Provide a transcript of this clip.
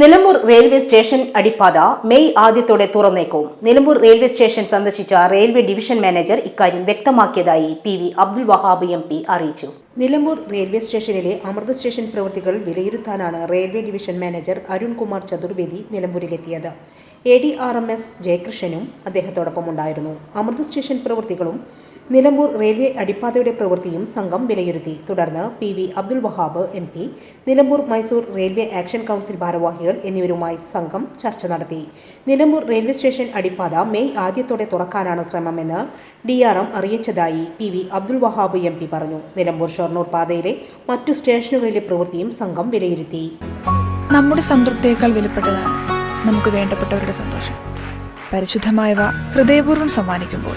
Nilambur railway station അടിപ്പാത May ആദ്യത്തോടെ തുറന്നേക്കും. നിലമ്പൂർ റെയിൽവേ സ്റ്റേഷൻ സന്ദർശിച്ച റെയിൽവേ ഡിവിഷൻ മാനേജർ ഇക്കാര്യം വ്യക്തമാക്കിയതായി P V Abdul Wahab M P അറിയിച്ചു. നിലമ്പൂർ റെയിൽവേ സ്റ്റേഷനിലെ അമൃത സ്റ്റേഷൻ പ്രവൃത്തികൾ വിലയിരുത്താനാണ് railway division manager Arunkumar Chaturvedi നിലമ്പൂരിലെത്തിയത്. A D R M S ജയകൃഷ്ണനും അദ്ദേഹത്തോടൊപ്പം ഉണ്ടായിരുന്നു അമൃത സ്റ്റേഷൻ പ്രവൃത്തികളും നിലമ്പൂർ റെയിൽവേ അടിപ്പാതയുടെ പ്രവൃത്തിയും സംഘം വിലയിരുത്തി. തുടർന്ന് P V Abdul Wahab M P Nilambur Mysore railway action council ഭാരവാഹികൾ എന്നിവരുമായി സംഘം ചർച്ച നടത്തി. നിലമ്പൂർ റെയിൽവേ സ്റ്റേഷൻ അടിപ്പാത മെയ് ആദ്യത്തോടെ തുറക്കാനാണ് ശ്രമമെന്ന് ഡി ആർ എം അറിയിച്ചതായി P V Abdul Wahab M P പറഞ്ഞു. നിലമ്പൂർ ഷൊർണൂർ പാതയിലെ മറ്റു സ്റ്റേഷനുകളിലെ പ്രവൃത്തിയും സംഘം വിലയിരുത്തി. നമ്മുടെ സംതൃപ്തിയേക്കാൾ വിലപ്പെട്ടതാണ് നമുക്ക് വേണ്ടപ്പെട്ടവരുടെ സന്തോഷം. പരിശുദ്ധമായവ ഹൃദയപൂർവം സമ്മാനിക്കുമ്പോൾ